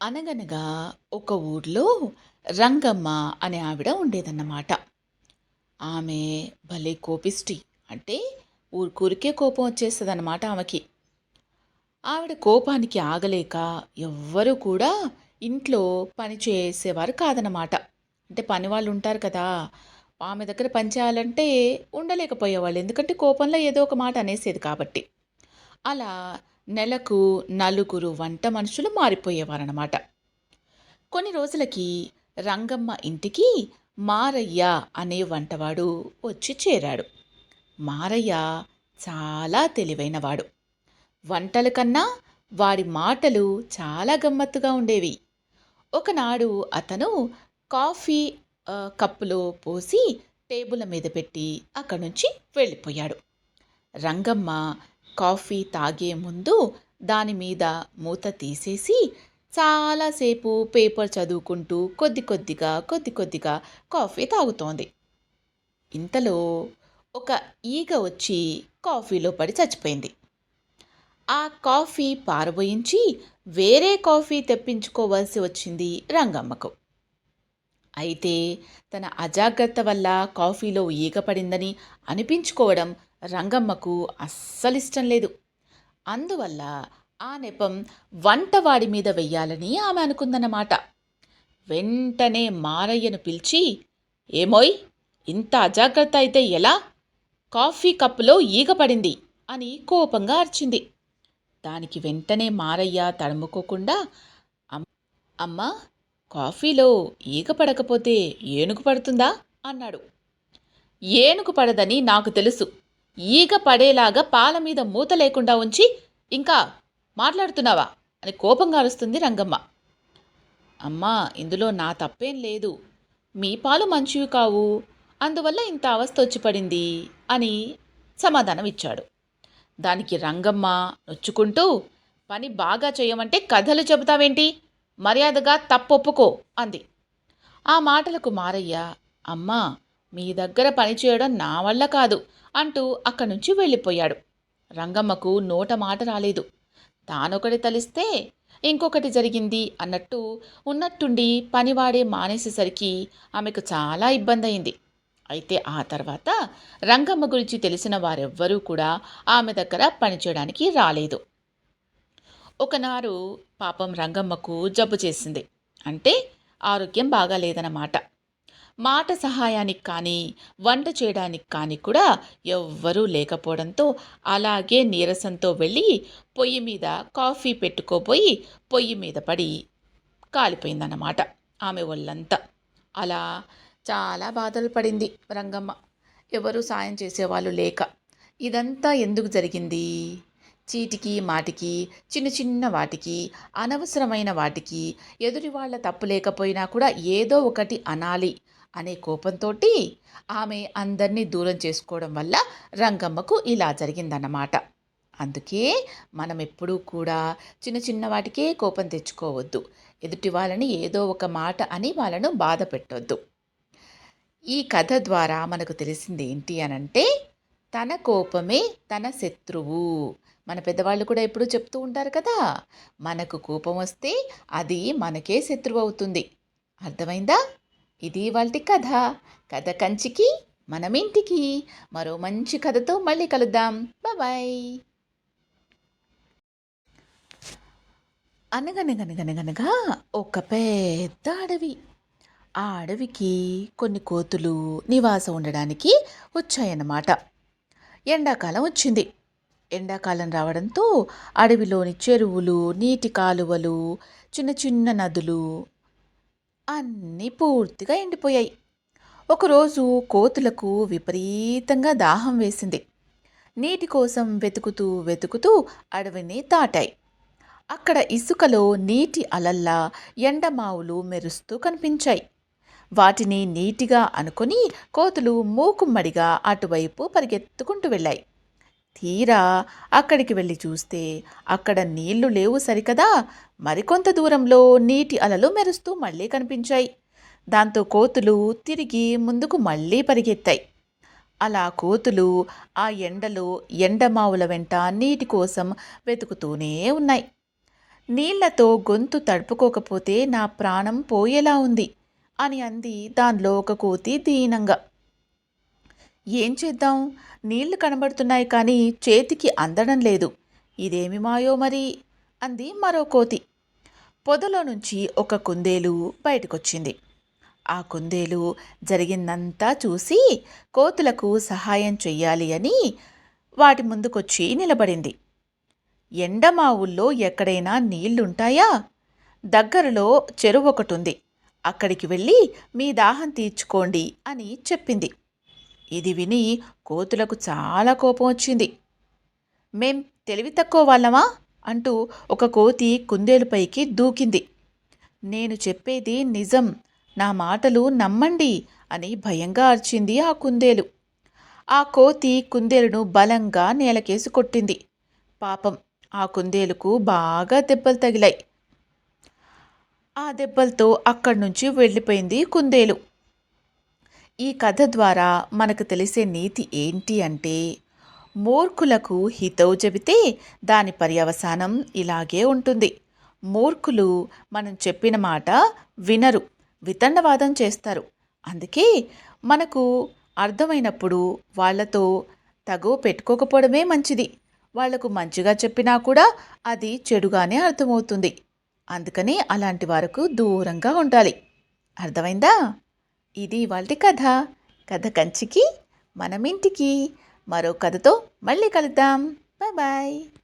అనగనగా ఒక ఊర్లో రంగమ్మ అనే ఆవిడ ఉండేదన్నమాట. ఆమె భలే కోపిష్టి. అంటే ఊరికూరికే కోపం వచ్చేస్తుందన్నమాట ఆమెకి. ఆవిడ కోపానికి ఆగలేక ఎవ్వరూ కూడా ఇంట్లో పని చేసేవారు కాదనమాట అంటే పని వాళ్ళు ఉంటారు కదా ఆమె దగ్గర పని చేయాలంటే ఉండలేకపోయేవాళ్ళు. ఎందుకంటే కోపంలో ఏదో ఒక మాట అనేసేది కాబట్టి. అలా నెలకు నలుగురు వంట మనుషులు మారిపోయేవారన్నమాట. కొన్ని రోజులకి రంగమ్మ ఇంటికి మారయ్య అనే వంటవాడు వచ్చి చేరాడు. మారయ్య చాలా తెలివైనవాడు. వంటల కన్నా వాడి మాటలు చాలా గమ్మత్తుగా ఉండేవి. ఒకనాడు అతను కాఫీ కప్పులో పోసి టేబుల్ మీద పెట్టి అక్కడి నుంచి వెళ్ళిపోయాడు. రంగమ్మ కాఫీ తాగే ముందు దాని మీద మూత తీసేసి చాలాసేపు పేపర్ చదువుకుంటూ కొద్ది కొద్దిగా కొద్ది కొద్దిగా కాఫీ తాగుతోంది. ఇంతలో ఒక ఈగ వచ్చి కాఫీలో పడి చచ్చిపోయింది. ఆ కాఫీ పారబోయించి వేరే కాఫీ తెప్పించుకోవాల్సి వచ్చింది రంగమ్మకు. అయితే తన అజాగ్రత్త వల్ల కాఫీలో ఈగ పడిందని అనిపించుకోవడం రంగమ్మకు అస్సలిష్టం లేదు. అందువల్ల ఆ నెపం వంటవాడి మీద వెయ్యాలని ఆమె అనుకుందన్నమాట. వెంటనే మారయ్యను పిలిచి ఏమోయ్ ఇంత అజాగ్రత్త అయితే ఎలా? కాఫీ కప్పులో ఈగ పడింది అని కోపంగా అరిచింది. దానికి వెంటనే మారయ్య తడుముకోకుండా "అమ్- అమ్మా కాఫీలో ఈగ పడకపోతే ఏనుగు పడుతుందా? అన్నాడు. ఏనుగు పడదని నాకు తెలుసు. ఈగ పడేలాగా పాల మీద మూత లేకుండా ఉంచి ఇంకా మాట్లాడుతున్నావా? అని కోపంగా అరుస్తుంది రంగమ్మ. అమ్మా ఇందులో నా తప్పేం లేదు. మీ పాలు మంచివి కావు. అందువల్ల ఇంత అవస్థ వచ్చి పడింది అని సమాధానం ఇచ్చాడు. దానికి రంగమ్మ నొచ్చుకుంటూ పని బాగా చేయమంటే కథలు చెబుతావేంటి? మర్యాదగా తప్పొప్పుకో అంది. ఆ మాటలకు మారయ్య అమ్మా మీ దగ్గర పని చేయడం నా వల్ల కాదు అంటూ అక్కడి నుంచి వెళ్ళిపోయాడు. రంగమ్మకు నోట మాట రాలేదు. తానొకటి తలిస్తే ఇంకొకటి జరిగింది అన్నట్టు ఉన్నట్టుండి పనివాడే మానేసేసరికి ఆమెకు చాలా ఇబ్బంది అయింది అయితే ఆ తర్వాత రంగమ్మ గురించి తెలిసిన వారెవ్వరూ కూడా ఆమె దగ్గర పనిచేయడానికి రాలేదు. ఒకనాడు పాపం రంగమ్మకు జబ్బు చేసింది. అంటే ఆరోగ్యం బాగాలేదన్నమాట. మాట సహాయానికి కానీ వంట చేయడానికి కానీ కూడా ఎవ్వరూ లేకపోవడంతో అలాగే నీరసంతో వెళ్ళి పొయ్యి మీద కాఫీ పెట్టుకోపోయి పొయ్యి మీద పడి కాలిపోయిందన్నమాట ఆమె ఒళ్ళంతా. అలా చాలా బాధలు పడింది రంగమ్మ. ఎవరు సాయం చేసేవాళ్ళు లేక. ఇదంతా ఎందుకు జరిగింది? చీటికి మాటికి చిన్న చిన్న వాటికి అనవసరమైన వాటికి ఎదుటి వాళ్ళ తప్పు లేకపోయినా కూడా ఏదో ఒకటి అనాలి. అనే కోపంతో ఆమె అందరినీ దూరం చేసుకోవడం వల్ల రంగమ్మకు ఇలా జరిగిందన్నమాట. అందుకే మనం ఎప్పుడూ కూడా చిన్న చిన్న వాటికే కోపం తెచ్చుకోవద్దు. ఎదుటి వాళ్ళని ఏదో ఒక మాట అని వాళ్ళను బాధ పెట్టొద్దు. ఈ కథ ద్వారా మనకు తెలిసింది ఏంటి అనంటే తన కోపమే తన శత్రువు. మన పెద్దవాళ్ళు కూడా ఎప్పుడూ చెప్తూ ఉంటారు కదా మనకు కోపం వస్తే అది మనకే శత్రువు అవుతుంది. అర్థమైందా? ఇది వాళ్ళ కథ. కథ కంచికి మనమింటికి. మరో మంచి కథతో మళ్ళీ కలుద్దాం. బాయ్. అనగనగనగనగనగా ఒక పెద్ద అడవి. ఆ అడవికి కొన్ని కోతులు నివాసం ఉండడానికి వచ్చాయన్నమాట. ఎండాకాలం వచ్చింది. ఎండాకాలం రావడంతో అడవిలోని చెరువులు నీటి కాలువలు చిన్న చిన్న నదులు అన్నీ పూర్తిగా ఎండిపోయాయి. ఒకరోజు కోతులకు విపరీతంగా దాహం వేసింది. నీటి కోసం వెతుకుతూ వెతుకుతూ అడవిని దాటాయి. అక్కడ ఇసుకలో నీటి అలల్లా ఎండమావులు మెరుస్తూ కనిపించాయి. వాటిని నీటిగా అనుకొని కోతులు మూకుమ్మడిగా అటువైపు పరిగెత్తుకుంటూ వెళ్ళాయి. తీరా అక్కడికి వెళ్ళి చూస్తే అక్కడ నీళ్ళు లేవు సరికదా? మరికొంత దూరంలో నీటి అలలు మెరుస్తూ మళ్ళీ కనిపించాయి. దాంతో కోతులు తిరిగి ముందుకు మళ్ళీ పరిగెత్తాయి. అలా కోతులు ఆ ఎండలో ఎండమావుల వెంట నీటి కోసం వెతుకుతూనే ఉన్నాయి. నీళ్ళతో గొంతు తడుపుకోకపోతే నా ప్రాణం పోయేలా ఉంది అని అంది దానిలో ఒక కోతి దీనంగా. ఏం చేద్దాం? నీళ్ళు కనబడుతున్నాయి కానీ చేతికి అందడం లేదు. ఇదేమి మాయో మరి? అంది మరో కోతి. పొదలో నుంచి ఒక కుందేలు బయటకొచ్చింది. ఆ కుందేలు జరిగిందంతా చూసి కోతులకు సహాయం చెయ్యాలి అని వాటి ముందుకొచ్చి నిలబడింది. ఎండ మా ఊళ్ళో ఎక్కడైనా నీళ్ళుంటాయా? దగ్గరలో చెరువు ఒకటి ఉంది అక్కడికి వెళ్ళి మీ దాహం తీర్చుకోండి అని చెప్పింది. ఇది విని కోతులకు చాలా కోపం వచ్చింది. మేం తెలివి తక్కువ వాళ్ళమా? అంటూ ఒక కోతి కుందేలుపైకి దూకింది. నేను చెప్పేది నిజం. నా మాటలు నమ్మండి అని భయంగా అరిచింది ఆ కుందేలు. ఆ కోతి కుందేలును బలంగా నేలకేసి కొట్టింది. పాపం ఆ కుందేలుకు బాగా దెబ్బలు తగిలాయి. ఆ దెబ్బలతో అక్కడి నుంచి వెళ్ళిపోయింది కుందేలు. ఈ కథ ద్వారా మనకు తెలిసే నీతి ఏంటి అంటే మూర్ఖులకు హితవు చెబితే దాని పర్యవసానం ఇలాగే ఉంటుంది. మూర్ఖులు మనం చెప్పిన మాట వినరు వితండవాదం చేస్తారు. అందుకే మనకు అర్థమైనప్పుడు వాళ్ళతో తగు పెట్టుకోకపోవడమే మంచిది. వాళ్ళకు మంచిగా చెప్పినా కూడా అది చెడుగానే అర్థమవుతుంది. అందుకని అలాంటి వారికి దూరంగా ఉండాలి. అర్థమైందా? ఇది ఇవాళ కథ. కథ కంచికి మనమింటికి. మరో కథతో మళ్ళీ కలుద్దాం. Bye bye.